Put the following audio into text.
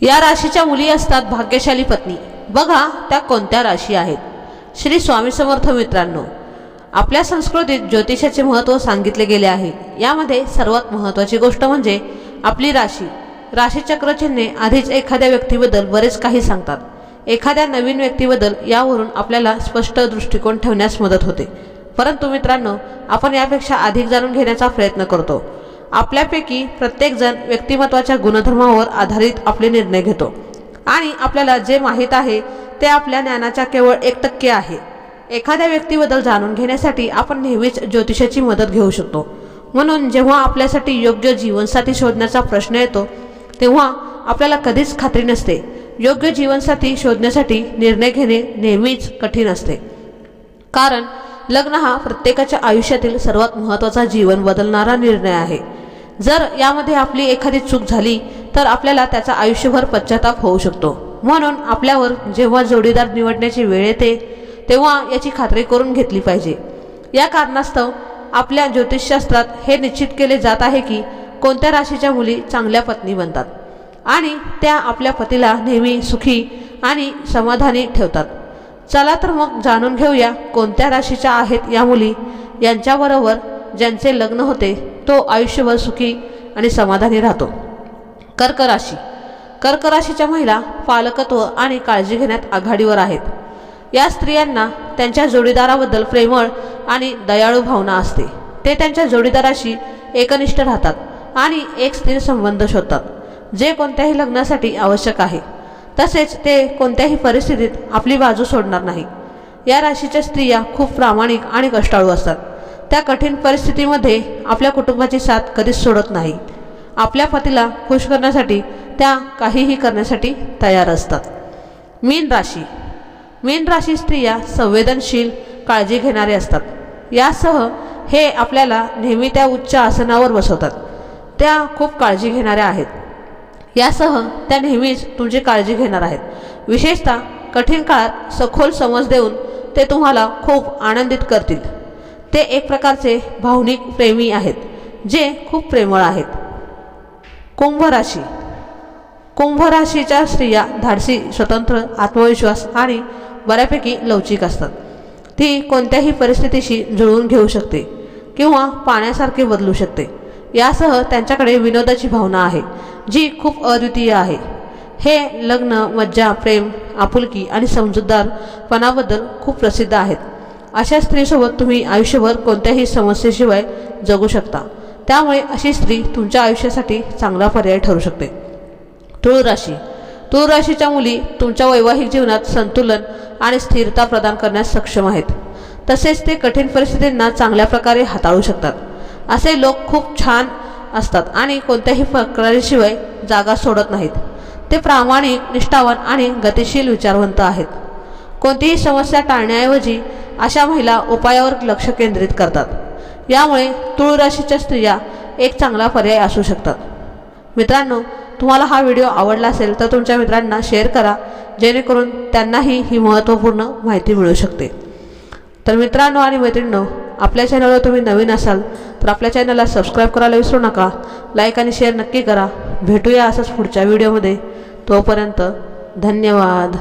या राशीच्या मुली असतात भाग्यशाली पत्नी. बघा त्या कोणत्या राशी आहेत. श्री स्वामी समर्थ मित्रांनो आपल्या संस्कृतीत ज्योतिषाचे महत्त्व सांगितले गेले आहे. यामध्ये सर्वात महत्त्वाची गोष्ट म्हणजे आपली राशी. राशीचक्र चिन्हे आधीच एखाद्या व्यक्तीबद्दल बरेच काही सांगतात. एखाद्या नवीन व्यक्तीबद्दल यावरून आपल्याला स्पष्ट दृष्टिकोन ठेवण्यास मदत होते. परंतु मित्रांनो आपण यापेक्षा अधिक जाणून घेण्याचा प्रयत्न करतो. आपल्यापैकी प्रत्येकजण व्यक्तिमत्वाच्या गुणधर्मावर आधारित आपले निर्णय घेतो. आणि आपल्याला जे माहीत आहे ते आपल्या ज्ञानाच्या केवळ एक टक्के आहे. एखाद्या व्यक्तीबद्दल जाणून घेण्यासाठी आपण नेहमीच ज्योतिषाची मदत घेऊ शकतो. म्हणून जेव्हा आपल्यासाठी योग्य जीवनसाथी शोधण्याचा प्रश्न येतो तेव्हा आपल्याला कधीच खात्री नसते. योग्य जीवनसाथी शोधण्यासाठी निर्णय घेणे नेहमीच कठीण असते. कारण लग्न हा प्रत्येकाच्या आयुष्यातील सर्वात महत्त्वाचा जीवन बदलणारा निर्णय आहे. जर यामध्ये आपली एखादी चूक झाली तर आपल्याला त्याचा आयुष्यभर पश्चाताप होऊ शकतो. म्हणून आपल्यावर जेव्हा जोडीदार निवडण्याची वेळ येते तेव्हा याची खात्री करून घेतली पाहिजे. या कारणास्तव आपल्या ज्योतिषशास्त्रात हे निश्चित केले जात आहे की कोणत्या राशीच्या मुली चांगल्या पत्नी बनतात आणि त्या आपल्या पतीला नेहमी सुखी आणि समाधानी ठेवतात. चला तर मग जाणून घेऊया कोणत्या राशीच्या आहेत या मुली यांच्याबरोबर ज्यांचे लग्न होते तो आयुष्यभर सुखी आणि समाधानी राहतो. कर्क राशी कर्क राशीच्या महिला पालकत्व आणि काळजी घेण्यात आघाडीवर आहेत. या स्त्रियांना त्यांच्या जोडीदाराबद्दल प्रेमळ आणि दयाळू भावना असते. ते त्यांच्या जोडीदाराशी एकनिष्ठ राहतात आणि एक स्थिर संबंध शोधतात जे कोणत्याही लग्नासाठी आवश्यक आहे. तसेच ते कोणत्याही परिस्थितीत आपली बाजू सोडणार नाही. या राशीच्या स्त्रिया खूप प्रामाणिक आणि कष्टाळू असतात. त्या कठीण परिस्थितीमध्ये आपल्या कुटुंबाची साथ कधीच सोडत नाही. आपल्या पतीला खुश करण्यासाठी त्या काहीही करण्यासाठी तयार असतात. मीन राशी. मीन राशी स्त्रिया संवेदनशील काळजी घेणारे असतात. यासह हे आपल्याला नेहमी त्या उच्च आसनावर बसवतात. त्या खूप काळजी घेणाऱ्या आहेत. यासह त्या नेहमीच तुमची काळजी घेणार आहेत. विशेषतः कठीण काळात सखोल समज देऊन ते तुम्हाला खूप आनंदित करतील. ते एक प्रकारचे भावनिक प्रेमी आहेत जे खूप प्रेमळ आहेत. कुंभ राशी कुंभ राशीच्या स्त्रिया धाडसी स्वतंत्र आत्मविश्वास आणि बऱ्यापैकी लवचिक असतात. ती कोणत्याही परिस्थितीशी जुळवून घेऊ शकते किंवा पाण्यासारखे बदलू शकते. यासह त्यांच्याकडे विनोदाची भावना आहे जी खूप अद्वितीय आहे. हे लग्न मज्जा प्रेम आपुलकी आणि समजूतदारपणाबद्दल खूप प्रसिद्ध आहेत. अशा स्त्रीसोबत तुम्ही आयुष्यभर कोणत्याही समस्येशिवाय जगू शकता. त्यामुळे अशी स्त्री तुमच्या आयुष्यासाठी चांगला पर्याय ठरू शकते. तुळ राशी तुळ राशीच्या मुली तुमच्या वैवाहिक जीवनात संतुलन आणि स्थिरता प्रदान करण्यास सक्षम आहेत. तसेच ते कठीण परिस्थितींना चांगल्या प्रकारे हाताळू शकतात. असे लोक खूप छान असतात आणि कोणत्याही तक्रारीशिवाय जागा सोडत नाहीत. ते प्रामाणिक निष्ठावान आणि गतिशील विचारवंत आहेत. कोणतीही समस्या टाळण्याऐवजी अशा महिला उपायावर लक्ष केंद्रित करतात. यामुळे तुळ राशीच्या स्त्रिया एक चांगला पर्याय असू शकतात. मित्रांनो तुम्हाला हा व्हिडिओ आवडला असेल तर तुमच्या मित्रांना शेअर करा जेणेकरून त्यांनाही ही महत्त्वपूर्ण माहिती मिळू शकते. तर मित्रांनो आणि मैत्रिणींनो आपल्या चॅनलवर तुम्ही नवीन असाल तर आपल्या चॅनलला सबस्क्राईब करायला विसरू नका लाईक आणि शेअर नक्की करा. भेटूया असंच पुढच्या व्हिडिओमध्ये. तोपर्यंत धन्यवाद.